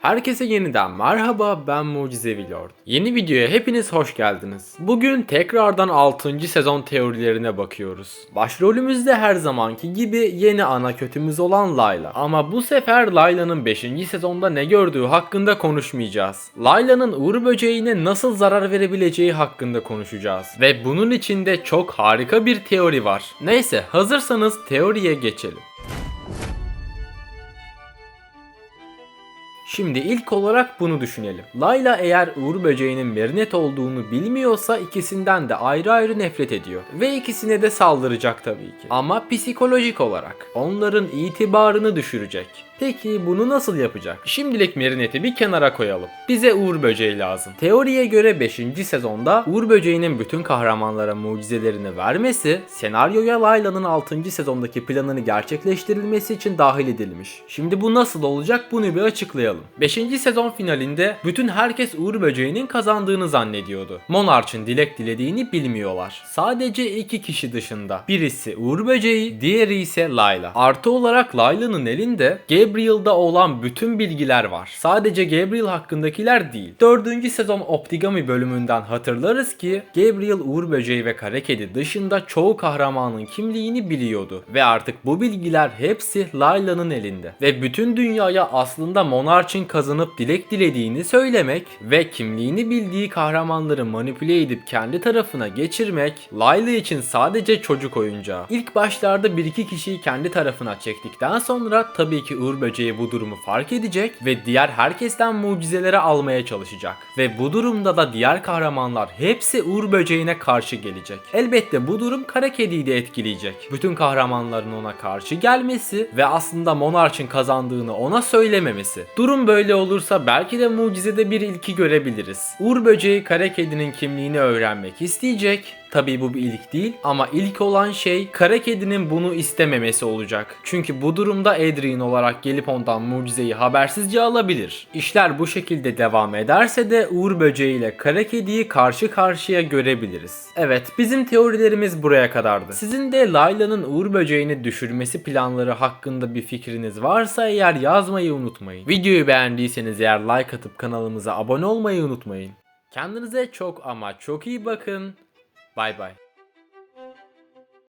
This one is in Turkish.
Herkese yeniden merhaba ben Mucizevi Lord. Yeni videoya hepiniz hoş geldiniz. Bugün tekrardan 6. sezon teorilerine bakıyoruz. Başrolümüzde her zamanki gibi yeni ana kötümüz olan Layla. Ama bu sefer Layla'nın 5. sezonda ne gördüğü hakkında konuşmayacağız. Layla'nın Uğur böceğine nasıl zarar verebileceği hakkında konuşacağız. Ve bunun içinde çok harika bir teori var. Neyse hazırsanız teoriye geçelim. Şimdi ilk olarak bunu düşünelim. Layla eğer Uğur böceğinin Merinet olduğunu bilmiyorsa ikisinden de ayrı ayrı nefret ediyor. Ve ikisine de saldıracak tabii ki. Ama psikolojik olarak onların itibarını düşürecek. Peki bunu nasıl yapacak? Şimdilik Merinet'i bir kenara koyalım. Bize Uğur Böceği lazım. Teoriye göre 5. sezonda Uğur Böceği'nin bütün kahramanlara mucizelerini vermesi, senaryoya Layla'nın 6. sezondaki planını gerçekleştirilmesi için dahil edilmiş. Şimdi bu nasıl olacak bunu bir açıklayalım. 5. sezon finalinde bütün herkes Uğur Böceği'nin kazandığını zannediyordu. Monarch'ın dilek dilediğini bilmiyorlar. Sadece iki kişi dışında. Birisi Uğur Böceği, diğeri ise Layla. Artı olarak Layla'nın elinde Gabriel'da olan bütün bilgiler var. Sadece Gabriel hakkındakiler değil. 4. sezon Optigami bölümünden hatırlarız ki Gabriel Uğur Böceği ve Kara Kedi dışında çoğu kahramanın kimliğini biliyordu. Ve artık bu bilgiler hepsi Layla'nın elinde. Ve bütün dünyaya aslında Monarch'ın kazanıp dilek dilediğini söylemek ve kimliğini bildiği kahramanları manipüle edip kendi tarafına geçirmek Layla için sadece çocuk oyuncağı. İlk başlarda bir iki kişiyi kendi tarafına çektikten sonra tabii ki Uğur Böceği bu durumu fark edecek ve diğer herkesten mucizeleri almaya çalışacak. Ve bu durumda da diğer kahramanlar hepsi Uğur Böceği'ne karşı gelecek. Elbette bu durum Kara Kedi'yi de etkileyecek. Bütün kahramanların ona karşı gelmesi ve aslında Monarch'ın kazandığını ona söylememesi. Durum böyle olursa belki de mucizede bir ilki görebiliriz. Uğur Böceği Kara Kedi'nin kimliğini öğrenmek isteyecek Tabii bu bir ilk değil ama ilk olan şey kara kedinin bunu istememesi olacak. Çünkü bu durumda Adrien olarak gelip ondan mucizeyi habersizce alabilir. İşler bu şekilde devam ederse de Uğur Böceği ile kara kediyi karşı karşıya görebiliriz. Evet bizim teorilerimiz buraya kadardı. Sizin de Layla'nın Uğur Böceğini düşürmesi planları hakkında bir fikriniz varsa eğer yazmayı unutmayın. Videoyu beğendiyseniz eğer like atıp kanalımıza abone olmayı unutmayın. Kendinize çok ama çok iyi bakın. Bye bye.